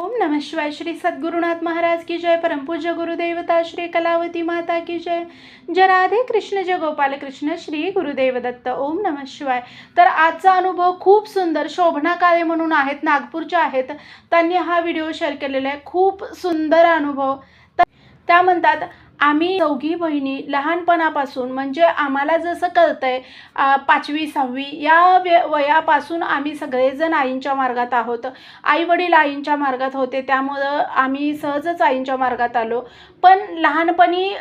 ओम नमः शिवाय श्री सद्गुरुनाथ महाराज की जय परमपूज्य गुरुदेवता श्री कलावती माता की जय। जय राधे कृष्ण जय गोपाल कृष्ण श्री गुरुदेव दत्त ओम नमः शिवाय। तर आजचा अनुभव खूप सुंदर शोभना काळे म्हणून आहेत नागपूरच्या आहेत. त्यांनी हा व्हिडिओ शेअर केलेला आहे खूप सुंदर अनुभव. तर त्या म्हणतात आम्ही चौघी बहिणी लहानपणापासून म्हणजे आम्हाला जसं कळतंय पाचवी सहावी या वे वयापासून आम्ही सगळेजण आईंच्या मार्गात आहोत. आई वडील आईंच्या मार्गात होते त्यामुळं आम्ही सहजच आईंच्या मार्गात आलो. पण लहानपणी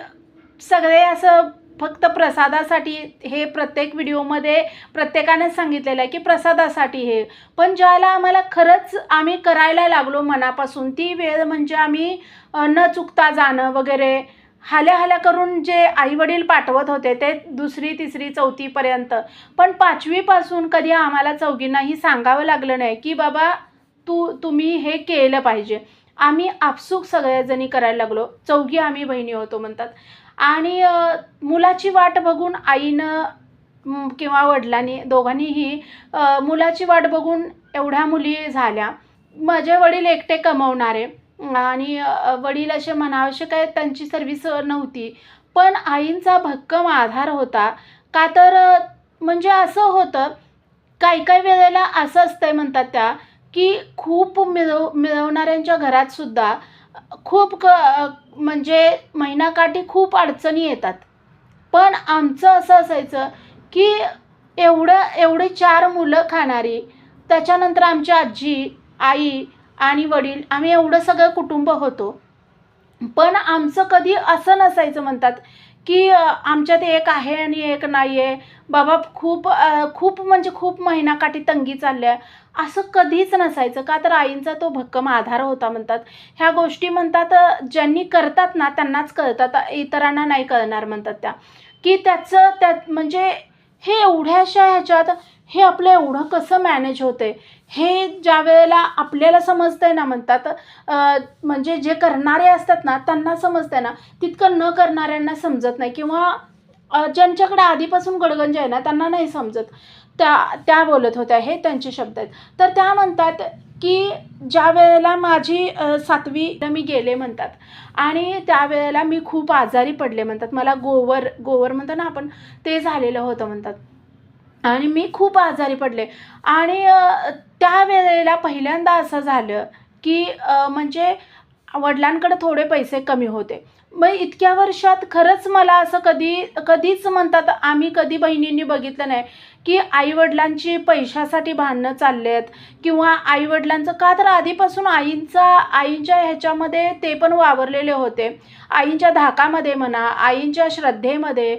सगळे असं फक्त प्रसादासाठी हे प्रत्येक व्हिडिओमध्ये प्रत्येकानेच सांगितलेलं आहे की प्रसादासाठी हे. पण ज्याला आम्हाला खरंच आम्ही करायला लागलो मनापासून ती वेळ म्हणजे आम्ही न चुकता जाणं वगैरे हाल्या हाल्या करून जे आई वडील पाठवत होते ते दुसरी तिसरी चौथीपर्यंत पण पाचवीपासून कधी आम्हाला चौघींनाही सांगावं लागलं नाही की बाबा तू तुम्ही हे केलं पाहिजे. आम्ही आपसूक सगळ्याजणी करायला लागलो. चौघी आम्ही बहिणी होतो म्हणतात. आणि मुलाची वाट बघून आईनं किंवा वडिलांनी दोघांनीही मुलाची वाट बघून एवढ्या मुली झाल्या. माझे वडील एकटे कमवणारे. आणि वडील असे म्हणावशे काय त्यांची सर्व्हिस नव्हती. पण आईंचा भक्कम आधार होता. का तर म्हणजे असं होतं काही काही वेळेला असं असतंय म्हणतात त्या की खूप मिळव मिळवणाऱ्यांच्या घरात सुद्धा खूप क म्हणजे महिनाकाठी खूप अडचणी येतात. पण आमचं असं असायचं की एवढं एवढे चार मुलं खाणारी त्याच्यानंतर आमची आजी आई आणि वडील आम्ही एवढं सगळं कुटुंब होतो. पण आमचं कधी असं नसायचं म्हणतात की आमच्यात एक आहे आणि एक नाही आहे बाबा खूप खूप म्हणजे खूप महिनाकाठी तंगी चालली आहे असं कधीच नसायचं का? तर आईंचा तो भक्कम आधार होता म्हणतात. ह्या गोष्टी म्हणतात ज्यांनी करतात ना त्यांनाच कळतात. इतरांना नाही कळणार म्हणतात त्या. की त्याचं त्यात म्हणजे हे एवढ्याशा ह्याच्यात हे आपलं एवढं कसं मॅनेज होते हे ज्या वेळेला आपल्याला समजतंय ना म्हणतात म्हणजे जे करणारे असतात ना त्यांना समजतंय ना. तितकं न करणाऱ्यांना समजत नाही किंवा ज्यांच्याकडे आधीपासून गडगंज आहे ना त्यांना नाही समजत. त्या त्या बोलत होत्या हे त्यांचे शब्द आहेत. तर त्या म्हणतात की ज्या वेळेला माझी सातवी मी गेले म्हणतात आणि त्यावेळेला मी खूप आजारी पडले म्हणतात. मला गोवर गोवर म्हणतो ना आपण ते झालेलं होतं म्हणतात. आणि मी खूप आजारी पडले. आणि त्यावेळेला पहिल्यांदा असं झालं की म्हणजे वडिलांकडे थोडे पैसे कमी होते. मग इतक्या वर्षात खरंच मला असं कधी कधीच म्हणतात आम्ही कधी बहिणींनी बघितलं नाही. की आईवडिलांची पैशासाठी भांडणं चालले आहेत किंवा आईवडिलांचं का तर आधीपासून आईंचा आईंच्या ह्याच्यामध्ये ते पण वावरलेले होते. आईंच्या धाकामध्ये म्हणा आईंच्या श्रद्धेमध्ये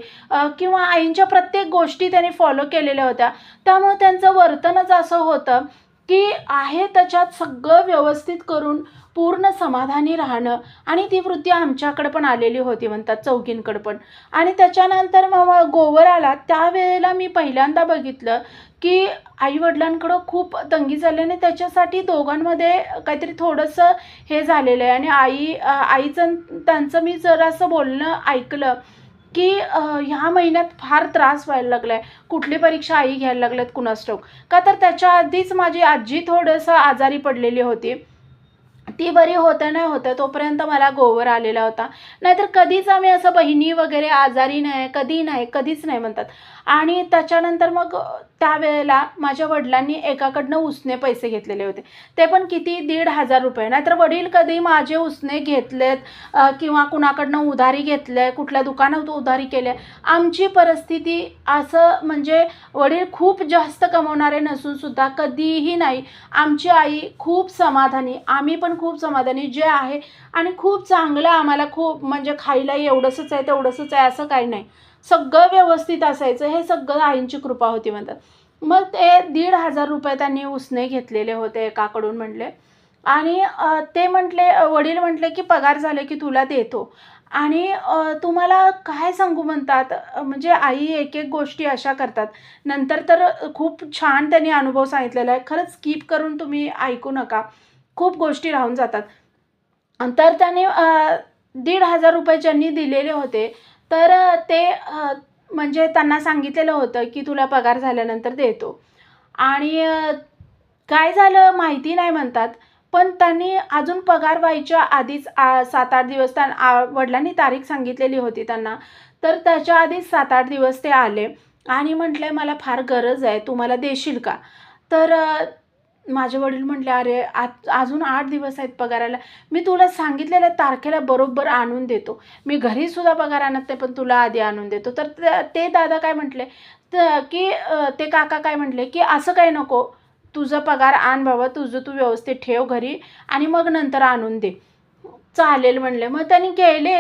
किंवा आईंच्या प्रत्येक गोष्टी त्यांनी फॉलो केलेल्या होत्या. त्यामुळे त्यांचं वर्तनच असं होतं की आहे त्याच्यात सगळं व्यवस्थित करून पूर्ण समाधानी राहणं. आणि ती वृत्ती आमच्याकडे पण आलेली होती म्हणतात चौघींकडे पण. आणि त्याच्यानंतर मग गोवर आला. त्यावेळेला मी पहिल्यांदा बघितलं की आईवडिलांकडं खूप तंगी झाली आणि त्याच्यासाठी दोघांमध्ये काहीतरी थोडंसं हे झालेलं आहे. आणि आई आईचं त्यांचं मी जरासं बोलणं ऐकलं. की ह्या महिन्यात फार त्रास व्हायला लागला आहे कुठली परीक्षा आई घ्यायला लागल्यात कुणास्टोक का तर त्याच्या आधीच माझी आजी थोडंसं आजारी पडलेली होती. ती बरी होतं नाही होतं तोपर्यंत मला गोवर आलेला होता. नाहीतर कधीच आम्ही असं बहिणी वगैरे आजारी नाही कधी नाही कधीच नाही म्हणतात. आणि त्याच्यानंतर मग त्यावेळेला माझ्या वडिलांनी एकाकडनं उसने पैसे घेतलेले होते. ते पण किती? दीड हजार रुपये. नाहीतर वडील कधी माझे उसने घेतलेत किंवा कुणाकडनं उधारी घेतलं आहे कुठल्या दुकानात उधारी केल्या? आमची परिस्थिती असं म्हणजे वडील खूप जास्त कमवणारे नसूनसुद्धा कधीही नाही. आमची आई खूप समाधानी आम्ही पण खूप समाधानी. जे आहे आणि खूप चांगलं आम्हाला खूप म्हणजे खायला एवढंसंच आहे तेवढंसंच आहे असं काही नाही. सगळं व्यवस्थित असायचं हे सगळं आईंची कृपा होती म्हणतात. मग ते दीड हजार रुपये त्यांनी उसने घेतलेले होते एकाकडून म्हणले. आणि ते म्हटले वडील म्हटले की पगार झाले की तुला देतो. आणि तुम्हाला काय सांगू म्हणतात? म्हणजे आई एक एक गोष्टी अशा करतात. नंतर तर खूप छान त्यांनी अनुभव सांगितलेला आहे. खरंच स्किप करून तुम्ही ऐकू नका. खूप गोष्टी राहून जातात. तर त्याने दीड हजार रुपये ज्यांनी दिलेले होते तर ते म्हणजे त्यांना सांगितलेलं होतं की तुला पगार झाल्यानंतर देतो. आणि काय झालं माहिती नाही म्हणतात पण त्यांनी अजून पगार व्हायच्या आधीच आ सात आठ दिवस त्या वडिलांनी तारीख सांगितलेली होती त्यांना. तर त्याच्या आधीच सात आठ दिवस ते आले आणि म्हटले मला फार गरज आहे तू मला देशील का? तर माझे वडील म्हटले अरे आज अजून आठ दिवस आहेत पगाराला. मी तुला सांगितलेल्या तारखेला बरोबर आणून देतो. मी घरीसुद्धा पगार आणत नाही पण तुला आधी आणून देतो. तर ते- दादा काय म्हटले तर की ते काका काय म्हटले की असं काही नको. तुझं पगार आण बाबा तुझं तू व्यवस्थित ठेव घरी आणि मग नंतर आणून दे. चालेल म्हणले. मग त्यांनी केले.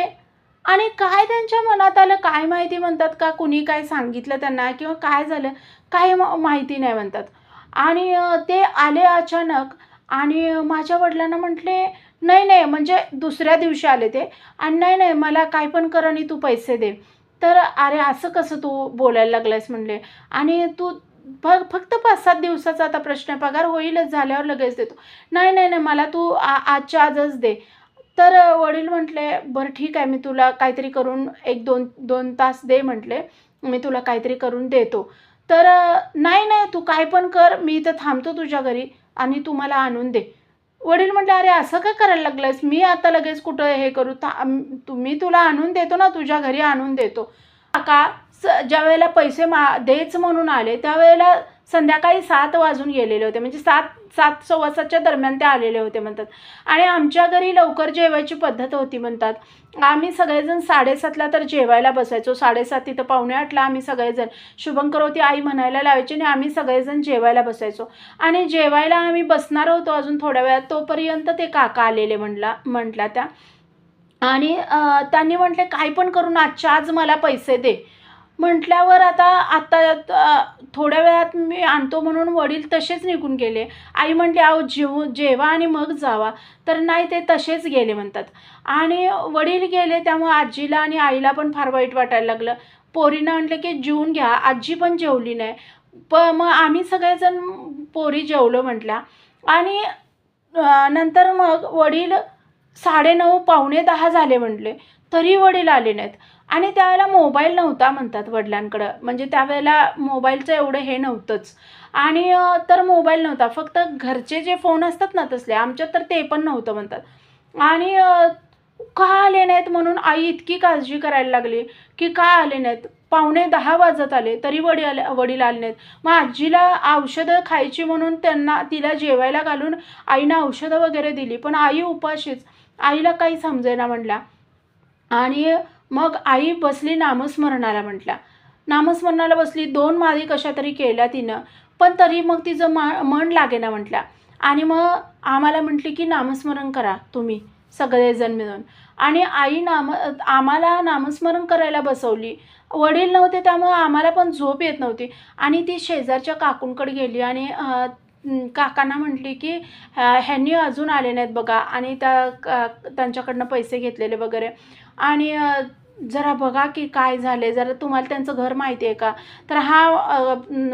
आणि काय त्यांच्या मनात आलं काय माहिती म्हणतात का? कुणी काय सांगितलं त्यांना किंवा काय झालं काय म- माहिती नाही म्हणतात. आणि ते आले अचानक आणि माझ्या वडिलांना म्हटले नाही नाही म्हणजे दुसऱ्या दिवशी आले ते. आणि नाही नाही मला काय पण कर आणि तू पैसे दे. तर अरे असं कसं तू बोलायला लागलायस? म्हणले. आणि तू फ फक्त पाच सात दिवसाचा आता प्रश्न पगार होईलच झाल्यावर लगेच देतो. नाही नाही नाही मला तू आ आजच्या आजच दे. तर वडील म्हटले बरं ठीक आहे मी तुला काहीतरी करून एक दोन दोन तास दे म्हटले. मी तुला काहीतरी करून देतो. तर नाही नाही तू काय पण कर मी इथं थांबतो तुझ्या घरी आणि तू मला आणून दे. वडील म्हटले अरे असं का करायला लागलंयस? मी आता लगेच कुठं हे करू? था तुम्ही तुला आणून देतो ना तुझ्या घरी आणून देतो. काका स ज्या वेळेला पैसे मा देच म्हणून आले त्यावेळेला संध्याकाळी सात वाजून गेलेले होते. म्हणजे सात सात सव्वा सातच्या दरम्यान ते आलेले होते म्हणतात. आणि आमच्या घरी लवकर जेवायची पद्धत होती म्हणतात. आम्ही सगळेजण साडेसातला तर जेवायला बसायचो. साडेसात तिथं पावणे आठला आम्ही सगळेजण. शुभंकर होती आई म्हणायला लावायची आणि आम्ही सगळेजण जेवायला बसायचो. आणि जेवायला आम्ही बसणार होतो अजून थोड्या वेळात. तोपर्यंत ते काका आलेले म्हणला म्हटला त्या. आणि त्यांनी म्हटले काही पण करून आजच्या आज मला पैसे दे. म्हटल्यावर आता आता थोड्या वेळात मी आणतो म्हणून वडील तसेच निघून गेले. आई म्हटली अहो जेव जेवा आणि मग जावा. तर नाही ते तसेच गेले म्हणतात. आणि वडील गेले त्यामुळे आजीला आणि आईला पण फार वाईट वाटायला लागलं. पोरीनं म्हटलं की जेवून घ्या आजी पण जेवली नाही. प मग आम्ही सगळेजण पोरी जेवलो म्हटल्या. आणि नंतर मग वडील साडेनऊ पावणे दहा झाले म्हटले. तरी वडील आले नाहीत. आणि त्यावेळेला मोबाईल नव्हता म्हणतात वडिलांकडं. म्हणजे त्यावेळेला मोबाईलचं एवढं हे नव्हतंच. आणि तर मोबाईल नव्हता. फक्त घरचे जे फोन असतात ना तसले आमच्यात तर ते पण नव्हतं म्हणतात. आणि का आले नाहीत म्हणून आई इतकी काळजी करायला लागली की का आले नाहीत? पावणे दहा वाजत आले तरी वडील आले वडील आले नाहीत. मग आजीला औषधं खायची म्हणून त्यांना तिला जेवायला घालून आईनं औषधं वगैरे दिली. पण आई उपाशीच. आईला काही समजेना म्हणल्या आणि मग आई बसली नामस्मरणाला म्हटल्या नामस्मरणाला बसली दोन माळी कशा तरी केल्या तिनं. पण तरी मग तिचं मा मन लागेना म्हटल्या आणि मग आम्हाला म्हटली की नामस्मरण करा तुम्ही सगळेजण मिळून. आणि आई नाम आम्हाला नामस्मरण करायला बसवली. वडील नव्हते त्यामुळं आम्हाला पण झोप येत नव्हती. आणि ती शेजारच्या काकूंकडे गेली आणि काकांना म्हटली की ह्यांनी अजून आले नाहीत बघा. आणि त्या का त्यांच्याकडनं पैसे घेतलेले वगैरे. आणि जरा बघा की काय झाले जरा तुम्हाला त्यांचं घर माहिती आहे का? तर हा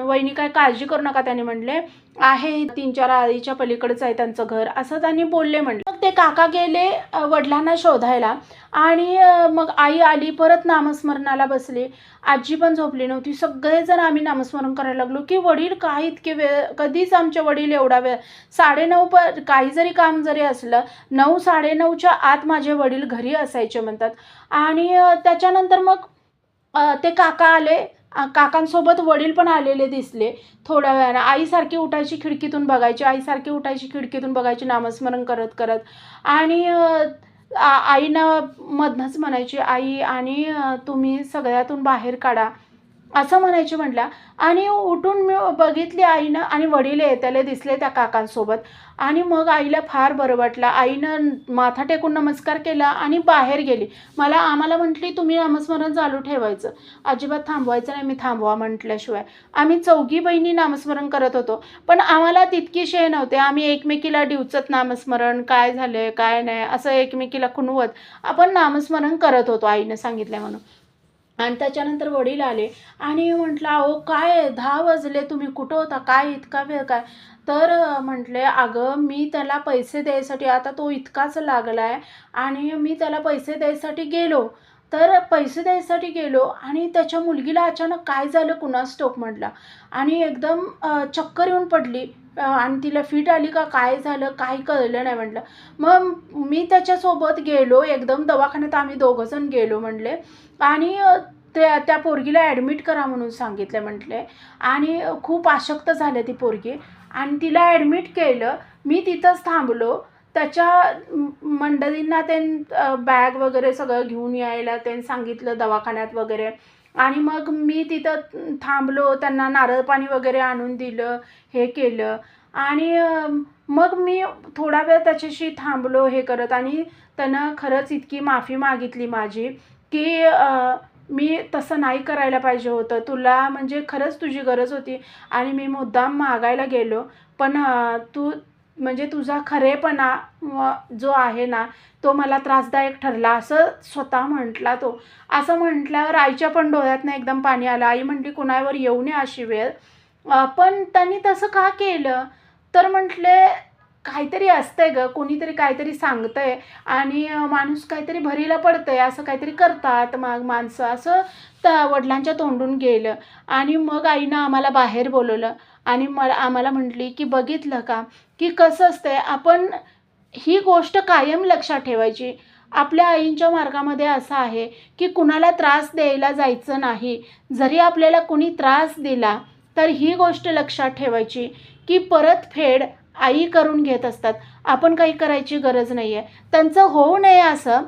वहिनी काय काळजी करू नका त्याने म्हटले आहे तीन चार आळीच्या पलीकडचं आहे त्यांचं घर असं त्यांनी बोलले म्हणले. मग ते काका गेले वडिलांना शोधायला आणि मग आई आली परत नामस्मरणाला बसली. आजी पण झोपली नव्हती. सगळेजण आम्ही नामस्मरण करायला लागलो की वडील काय इतके वेळ कधीच आमचे वडील एवढा वेळ साडेनऊ प काही जरी काम जरी असलं नऊ साडेनऊच्या आत माझे वडील घरी असायचे म्हणतात. आणि त्याच्यानंतर मग ते काका आले काकांसोबत वडील पण आलेले दिसले थोड्या वेळानं. आईसारखी उठायची खिडकीतून बघायची आईसारखी उठायची खिडकीतून बघायची नामस्मरण करत करत. आणि आईनं मधनंच म्हणायची आई आणि तुम्ही सगळ्यातून बाहेर काढा. असं म्हणायची म्हटला. आणि उठून मी बघितली आईनं आणि वडील येताले दिसले त्या काकांसोबत. आणि मग आईला फार बरं वाटलं. आईनं माथा टेकून नमस्कार केला आणि बाहेर गेली. मला आम्हाला म्हटली तुम्ही नामस्मरण चालू ठेवायचं. अजिबात थांबवायचं नाही. मी थांबवा म्हटल्याशिवाय. आम्ही चौघी बहिणी नामस्मरण करत होतो. पण आम्हाला तितकी शे नव्हते. आम्ही एकमेकीला डिवचत नामस्मरण काय झालं काय नाही? असं एकमेकीला खुणवत आपण नामस्मरण करत होतो आईनं सांगितलं म्हणून. आणि त्याच्यानंतर वडील आले आणि म्हटलं अहो काय दहा वाजले तुम्ही कुठं होता? काय इतका वेळ काय? तर म्हटले अगं मी त्याला पैसे द्यायसाठी आता तो इतकाच लागला आहे आणि मी त्याला पैसे द्यायसाठी गेलो. तर पैसे द्यायसाठी गेलो आणि त्याच्या मुलगीला अचानक काय झालं कुणास टोक म्हटला. आणि एकदम चक्कर येऊन पडली. आणि तिला फिट आली का काय झालं काही कळलं नाही म्हटलं. मग मी त्याच्यासोबत गेलो एकदम दवाखान्यात आम्ही दोघंजण गेलो म्हटले. आणि त्या त्या पोरगीला ॲडमिट करा म्हणून सांगितलं म्हटले. आणि खूप आशक्त झाले ती पोरगी. आणि तिला ॲडमिट केलं. मी तिथंच थांबलो. त्याच्या मंडळींना ते बॅग वगैरे सगळं घेऊन यायला त्यांनी सांगितलं दवाखान्यात वगैरे. आणि मग मी तिथं थांबलो त्यांना नारळ पाणी वगैरे आणून दिलं हे केलं. आणि मग मी थोडा वेळ त्याच्याशी थांबलो हे करत आणि त्यानं खरंच इतकी माफी मागितली माझी की मी तसं नाही करायला पाहिजे होतं. तुला म्हणजे खरंच तुझी गरज होती आणि मी मुद्दाम मागायला गेलो. पण तू म्हणजे तुझा खरेपणा जो आहे ना तो मला त्रासदायक ठरला असं स्वतः म्हटला तो. असं म्हटल्यावर आईच्या पण डोळ्यातनं एकदम पाणी आलं. आई म्हटली कुणावर येऊ नये अशी वेळ. पण त्यांनी तसं का केलं? तर म्हटले काहीतरी असतंय ग कोणीतरी काहीतरी सांगतंय आणि माणूस काहीतरी भरीला पडतंय असं काहीतरी करतात मग माणसं. असं त्या वडिलांच्या तोंडून गेलं. आणि मग आईनं आम्हाला बाहेर बोलवलं. आणि मला आम्हाला म्हटली की बघितलं का? की कसं असतंय आपण ही गोष्ट कायम लक्षात ठेवायची. आपल्या आईंच्या मार्गामध्ये असं आहे की कुणाला त्रास द्यायला जायचं नाही. जरी आपल्याला कुणी त्रास दिला तर ही गोष्ट लक्षात ठेवायची की परतफेड आई करून घेत असतात. आपण काही करायची गरज नाही आहे त्यांचं होऊ नये असं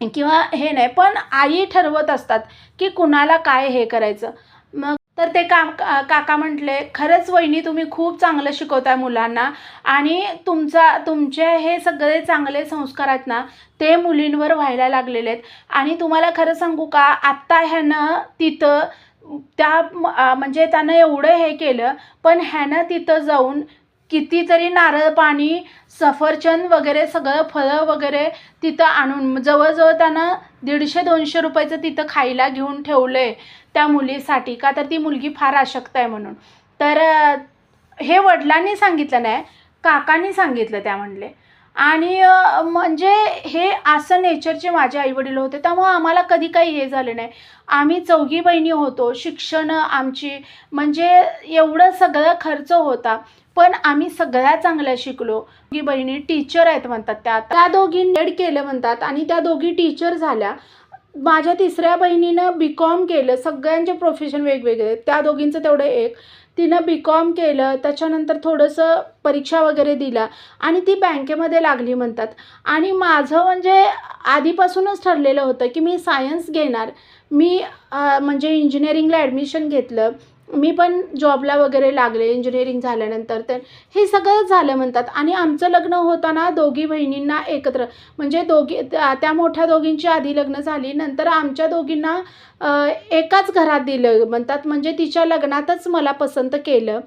किंवा हे नाही पण आई ठरवत असतात की कुणाला काय हे करायचं. मग तर ते काम का- काका म्हटले खरंच वहिनी तुम्ही खूप चांगलं शिकवताय मुलांना आणि तुमचा तुमचे हे सगळे चांगले संस्कार आहेत ना ते मुलींवर व्हायला लागलेले आहेत. आणि तुम्हाला खरं सांगू का आत्ता ह्यानं तिथं त्या म्हणजे त्यानं एवढं हे केलं पण ह्यानं तिथं जाऊन कितीतरी नारळ पाणी सफरचंद वगैरे सगळं फळं वगैरे तिथं आणून जवळजवळ त्यानं दीडशे दोनशे रुपयाचं तिथं खायला घेऊन ठेवलं आहे त्या मुलीसाठी. का तर ती मुलगी फार अशक्त आहे म्हणून. तर हे वडिलांनी सांगितलं नाही काकांनी सांगितलं त्या म्हणले. आणि म्हणजे हे असं नेचरचे माझे आईवडील होते त्यामुळं आम्हाला कधी काही हे झालं नाही. आम्ही चौघी बहिणी होतो शिक्षण आमची म्हणजे एवढं सगळं खर्च होता. पण आम्ही सगळ्या चांगल्या शिकलो. की बहिणी टीचर आहेत म्हणतात त्या. त्या दोघी नेड केलं म्हणतात आणि त्या दोघी टीचर झाल्या. माझ्या तिसऱ्या बहिणीनं बी कॉम केलं. सगळ्यांचे प्रोफेशन वेगवेगळे त्या दोघींचं तेवढं एक. तिनं बी कॉम केलं. त्याच्यानंतर थोडंसं परीक्षा वगैरे दिला आणि ती बँकेमध्ये लागली म्हणतात. आणि माझं म्हणजे आधीपासूनच ठरलेलं होतं की मी सायन्स घेणार. मी म्हणजे इंजिनिअरिंगला ॲडमिशन घेतलं. मी पण जॉबला वगैरे लागले इंजिनिअरिंग झाल्यानंतर. तर हे सगळं झालं म्हणतात. आणि आमचं लग्न होताना दोघी बहिणींना एकत्र म्हणजे दोघी त्या त्या मोठ्या दोघींची आधी लग्न झाली. नंतर आमच्या दोघींना एकाच घरात दिलं म्हणतात. म्हणजे तिच्या लग्नातच मला पसंत केलं.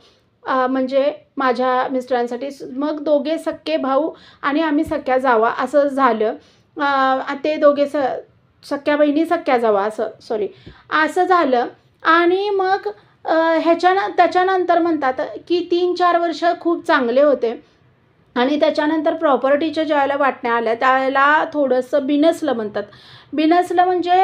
म्हणजे माझ्या मिस्टरांसाठी. मग दोघे सख्खे भाऊ आणि आम्ही सख्या जावा असं झालं. ते दोघे स सख्या बहिणी सख्या जावा असं सॉरी असं झालं. आणि मग ह्याच्यान त्याच्यानंतर म्हणतात की तीन चार वर्ष खूप चांगले होते. आणि त्याच्यानंतर प्रॉपर्टीच्या ज्यावेळेला वाटण्या आल्या त्यावेळेला थोडंसं बिनसलं म्हणतात. बिनसलं म्हणजे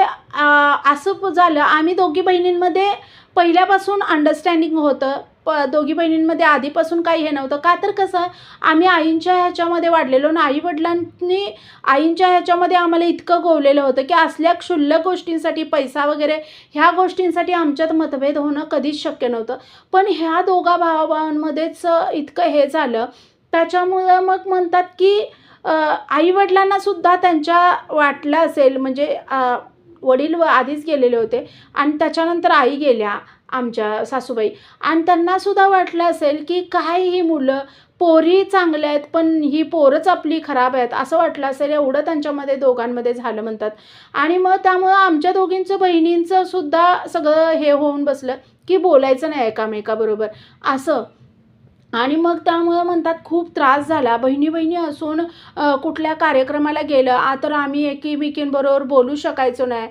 असं झालं आम्ही दोघी बहिणींमध्ये पहिल्यापासून अंडरस्टँडिंग होतं. प दोघी बहिणींमध्ये आधीपासून काही हे नव्हतं. का तर कसं आम्ही आईंच्या ह्याच्यामध्ये वाढलेलो ना आई वडिलांनी आईंच्या ह्याच्यामध्ये आम्हाला इतकं गोवलेलं होतं की असल्या क्षुल्लक गोष्टींसाठी पैसा वगैरे ह्या गोष्टींसाठी आमच्यात मतभेद होणं कधीच शक्य नव्हतं. पण ह्या दोघा भावाभावांमध्येच इतकं हे झालं. त्याच्यामुळं मग म्हणतात की आईवडिलांना सुद्धा त्यांच्या वाटलं असेल. म्हणजे वडील व आधीच गेलेले होते आणि त्याच्यानंतर आई गेल्या. आमच्या सासूबाई. आणि त्यांना सुद्धा वाटलं असेल की काय ही मुलं पोरी चांगल्या आहेत पण ही पोरंच आपली खराब आहेत असं वाटलं असेल. एवढं त्यांच्यामध्ये दोघांमध्ये झालं म्हणतात. आणि मग त्यामुळं आमच्या दोघींचं बहिणींचं सुद्धा सगळं हे होऊन बसलं की बोलायचं नाही एकामेकाबरोबर. असं. आणि मग त्यामुळं म्हणतात खूप त्रास झाला. बहिणी बहिणी असून कुठल्या कार्यक्रमाला गेलं आ तर आम्ही एकीमेकींबरोबर बोलू शकायचो नाही.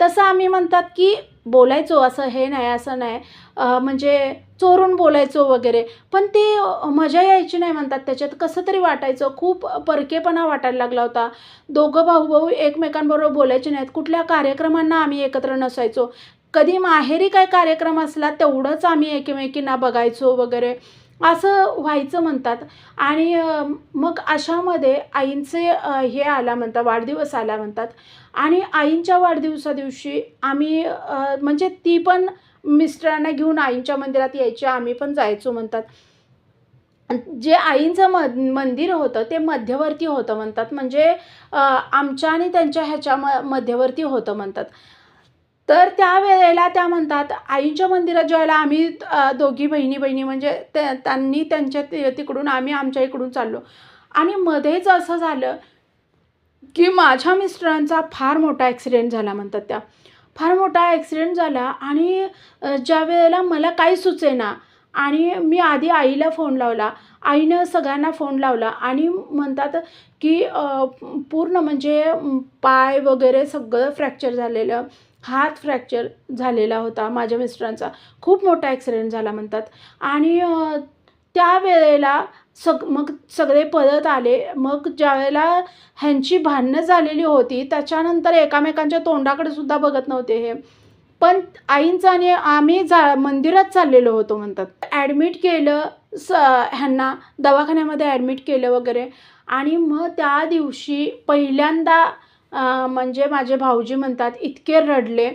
तसं आम्ही म्हणतात की बोलायचो असं हे नाही असं नाही. म्हणजे चोरून बोलायचो वगैरे. पण ते मजा यायची नाही म्हणतात त्याच्यात. कसं तरी वाटायचं. खूप परकेपणा वाटायला लागला होता. दोघं भाऊ भाऊ एकमेकांबरोबर बोलायचे नाहीत. कुठल्या कार्यक्रमांना आम्ही एकत्र नसायचो. कधी माहेरी काय कार्यक्रम असला तेवढंच आम्ही एकमेकींना बघायचो वगैरे. असं व्हायचं म्हणतात. आणि मग अशामध्ये आईंचे हे आला म्हणतात वाढदिवस आला म्हणतात. आणि आईंच्या वाढदिवसा दिवशी आम्ही म्हणजे ती पण मिस्टरांना घेऊन आईंच्या मंदिरात यायची आम्ही पण जायचो म्हणतात. जे आईंचं म मंदिर होतं ते मध्यवर्ती होतं म्हणतात. म्हणजे आमच्या आणि त्यांच्या ह्याच्या म मध्यवर्ती होतं म्हणतात. तर त्यावेळेला त्या म्हणतात आईच्या मंदिरात ज्यावेळेला आम्ही दोघी बहिणी बहिणी म्हणजे त्या त्यांनी त्यांच्या ति तिकडून आम्ही आमच्या इकडून चाललो. आणि मध्येच असं झालं की माझ्या मिस्टरांचा फार मोठा ॲक्सिडेंट झाला म्हणतात त्या. फार मोठा ॲक्सिडेंट झाला आणि ज्या वेळेला मला काही सुचेना आणि मी आधी आईला फोन लावला. आईनं सगळ्यांना फोन लावला आणि म्हणतात की पूर्ण म्हणजे पाय वगैरे सगळं फ्रॅक्चर झालेलं. हात फ्रॅक्चर झालेला होता माझ्या मिस्टरांचा. खूप मोठा ॲक्सिडेंट झाला म्हणतात. आणि त्यावेळेला सग मग सगळे परत आले. मग ज्यावेळेला ह्यांची भांडणं झालेली होती त्याच्यानंतर एकामेकांच्या तोंडाकडे सुद्धा बघत नव्हते हे. पण आईंचं आणि आम्ही जा मंदिरात चाललेलो होतो म्हणतात. ॲडमिट केलं स ह्यांना दवाखान्यामध्ये ॲडमिट केलं वगैरे. आणि मग त्या दिवशी पहिल्यांदा म्हणजे माझे भाऊजी म्हणतात इतके रडले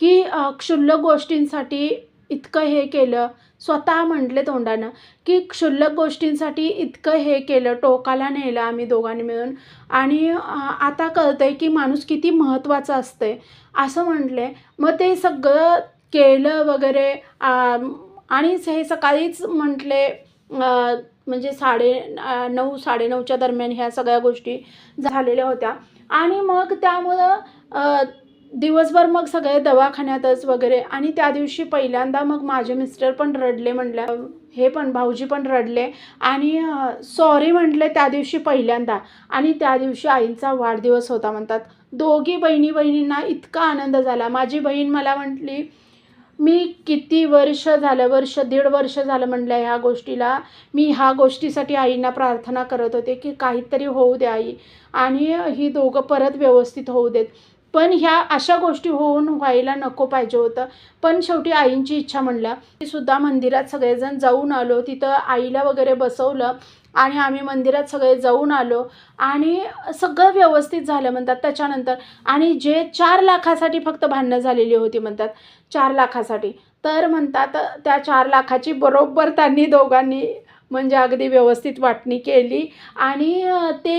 की क्षुल्लक गोष्टींसाठी इतकं हे केलं. स्वतः म्हटले तोंडानं की क्षुल्लक गोष्टींसाठी इतकं हे केलं टोकाला नेलं आम्ही दोघांनी मिळून. आणि आता आता कळतंय की माणूस किती महत्त्वाचं असतंय. असं म्हटले. मग ते सगळं केलं वगैरे आणि हे सकाळीच म्हटले म्हणजे साडे नऊ साडेनऊच्या दरम्यान ह्या सगळ्या गोष्टी झालेल्या होत्या. आणि मग त्यामुळं दिवसभर मग सगळे दवाखान्यातच वगैरे आणि त्या दिवशी पहिल्यांदा मग माझे मिस्टर पण रडले म्हटल्या हे पण भाऊजी पण रडले आणि सॉरी म्हटले त्या दिवशी पहिल्यांदा आणि त्या दिवशी आईंचा वाढदिवस होता म्हणतात. दोघी बहिणी बहिणींना इतका आनंद झाला. माझी बहीण मला म्हटली मी किती वर्ष झालं वर्ष दीड वर्ष झालं म्हणलं ह्या गोष्टीला. मी ह्या गोष्टीसाठी आईंना प्रार्थना करत होते की काहीतरी होऊ दे आई. आणि ही दोघं परत व्यवस्थित होऊ देत. पण ह्या अशा गोष्टी होऊन व्हायला नको पाहिजे होतं. पण शेवटी आईंची इच्छा म्हणल्या ती सुद्धा मंदिरात सगळेजण जाऊन आलो. तिथं आईला वगैरे बसवलं आणि आम्ही मंदिरात सगळे जाऊन आलो आणि सगळं व्यवस्थित झालं म्हणतात. त्याच्यानंतर आणि जे चार लाखासाठी फक्त भांडणं झालेली होती म्हणतात. चार लाखासाठी. तर म्हणतात त्या चार लाखाची बरोबर त्यांनी दोघांनी म्हणजे अगदी व्यवस्थित वाटणी केली आणि ते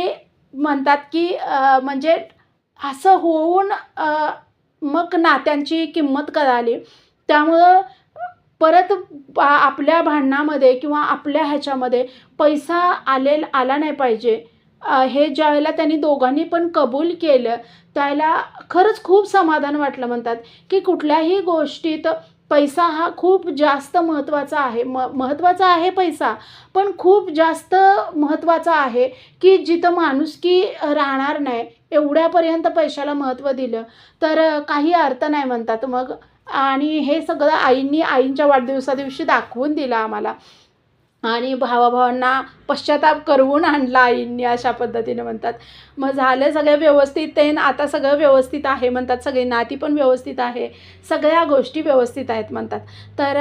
म्हणतात की म्हणजे असं होऊन मग नात्यांची किंमत कळाली. त्यामुळं परत आपल्या भांडणामध्ये किंवा आपल्या ह्याच्यामध्ये पैसा आले आला नाही पाहिजे. हे ज्यावेळेला त्यांनी दोघांनी पण कबूल केलं त्याला खरंच खूप समाधान वाटलं म्हणतात की कुठल्याही गोष्टीत पैसा हा खूप जास्त महत्त्वाचा आहे. म महत्त्वाचा आहे पैसा पण खूप जास्त महत्त्वाचा आहे की जिथं माणुसकी राहणार नाही एवढ्यापर्यंत पैशाला महत्त्व दिलं तर काही अर्थ नाही म्हणतात. मग आणि हे सगळं आईंनी आईंच्या वाढदिवसा दिवशी दाखवून दिलं आम्हाला. आणि भावाभावांना पश्चाताप करवून आणला आईंनी अशा पद्धतीने म्हणतात. मग झालं सगळं व्यवस्थित ते आता सगळं व्यवस्थित आहे म्हणतात. सगळी नाती पण व्यवस्थित आहे. सगळ्या गोष्टी व्यवस्थित आहेत म्हणतात. तर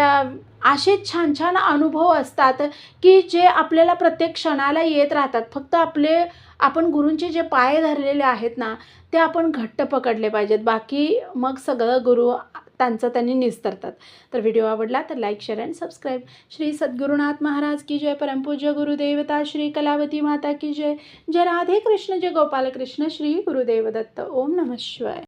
असे छान छान अनुभव असतात की जे आपल्याला प्रत्येक क्षणाला येत राहतात. फक्त आपले आपण गुरूंचे जे पाय धरलेले आहेत ना ते आपण घट्ट पकडले पाहिजेत. बाकी मग सगळं गुरु त्यांचं त्यांनी निस्तरतात. तर व्हिडिओ आवडला तर like share and subscribe. Shri Sadgurunath Maharaj की जय. परमपूज्य गुरुदेवता श्री कलावती माता की जय. जय राधे कृष्ण जय गोपाल कृष्ण श्री गुरुदेव दत्त. ओम नमः शिवाय.